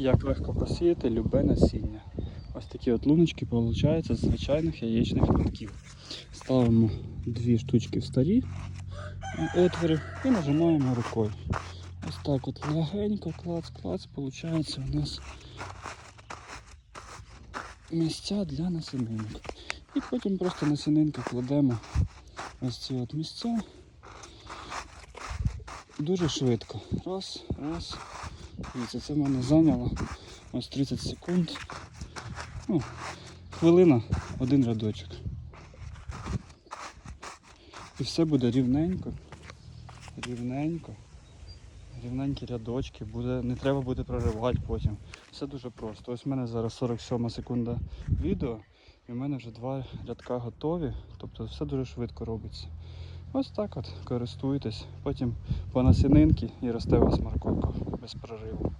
Як легко посіяти любе насіння. Ось такі от луночки виходять з звичайних яєчних лотків. Ставимо дві штучки в старі отвори і нажимаємо рукою. Ось так от легенько, клац-клац, виходить у нас місця для насінинок. І потім просто насінинки кладемо ось ці от місця. Дуже швидко. Раз, раз. Дивіться, це в мене зайняло ось 30 секунд. Ну, хвилина, один рядочок. І все буде рівненько. Рівненько. Рівненькі рядочки, буде, не треба буде проривати потім. Все дуже просто. Ось в мене зараз 47 секунда відео, і в мене вже два рядка готові. Тобто все дуже швидко робиться. Ось так от користуйтесь. Потім по насінинки і росте у вас морковка без прориву.